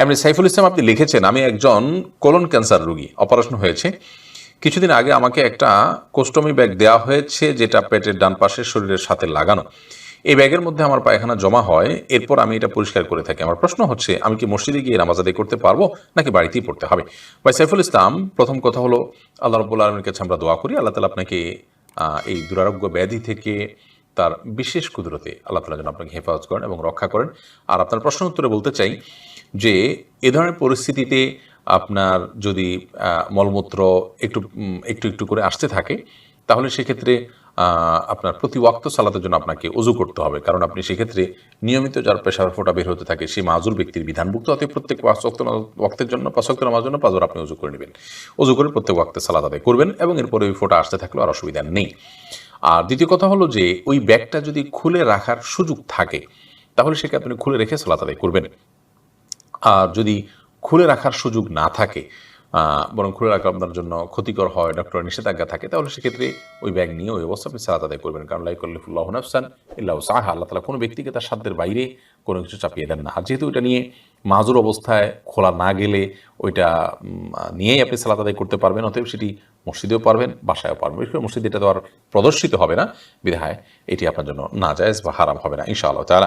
এমনি সাইফুল ইসলাম আপনি লিখেছেন, আমি একজন কোলন ক্যান্সার রোগী, অপারেশন হয়েছে। কিছুদিন আগে আমাকে একটা কোস্টমি ব্যাগ দেওয়া হয়েছে, যেটা পেটের ডান পাশে শরীরের সাথে লাগানো। এই ব্যাগের মধ্যে আমার পায়খানা জমা হয়, এরপর আমি এটা পরিষ্কার করে থাকি। আমার প্রশ্ন হচ্ছে, আমি কি মসজিদে গিয়ে নামাজ আদায় করতে পারব, নাকি বাড়িতেই পড়তে হবে? ভাই, সাইফুল ইসলাম, প্রথম কথা হলো, আল্লাহ রব্বুল আলমীর কাছে আমরা দোয়া করি। আল্লাহ তালা আপনাকে এই দুরারোগ্য ব্যাধি থেকে তার বিশেষ কুদরতে আল্লাহ তালা যেন আপনাকে হেফাজত করেন এবং রক্ষা করেন। আর আপনার প্রশ্ন উত্তরে বলতে চাই যে এ ধরনের পরিস্থিতিতে আপনার যদি মলমূত্র একটু একটু একটু করে আসতে থাকে, তাহলে সেক্ষেত্রে আপনার প্রতি ওয়াক্ত সালাতের জন্য আপনাকে অজু করতে হবে। কারণ আপনি সেক্ষেত্রে নিয়মিত যার পেশার ফোটা বের হতে থাকে সেই মাজুর ব্যক্তির বিধানভুক্ত। অতএব প্রত্যেক ওয়াক্ত ওয়াক্তের জন্য পাঁচ ওয়াক্ত নামার জন্য পাঁচবার আপনি অজু করে নেবেন। অজু করে প্রত্যেক ওয়াক্তে সালাত আদায় করবেন এবং এরপরে ওই ফোটা আসতে থাকলেও আর অসুবিধা নেই। আর দ্বিতীয় কথা হলো যে, ওই ব্যাগটা যদি খুলে রাখার সুযোগ থাকে, তাহলে সেকে আপনি খুলে রেখে সালাত আদায় করবেন। আর যদি খুলে রাখার সুযোগ না থাকে বরং খুলে রাখা আপনার জন্য ক্ষতিকর হয়, ডক্টরের নিষেধাজ্ঞা থাকে, তাহলে সেক্ষেত্রে ওই ব্যাগ নিয়ে ওই অবস্থা আপনি সালাত আদায় করবেন। কারণ লাইকুল্লাহ নাফসান ইল্লাহ সাহা আল্লাহ তালা কোনো ব্যক্তিকে তার সাধ্যের বাইরে কোনো কিছু চাপিয়ে দেন না। আর যেহেতু ওইটা নিয়ে মাজুর অবস্থায় খোলা না গেলে ওইটা নিয়েই আপনি সালাত আদায় করতে পারবেন, অতএব সেটি মসজিদেও পারবেন, বাসায়ও পারবেন। বিশেষ করে মসজিদে এটা তো আর প্রদর্শিত হবে না, বিধায় এটি আপনার জন্য না জায়েজ বা হারাম হবে না, ইনশাআল্লাহ তাআলা।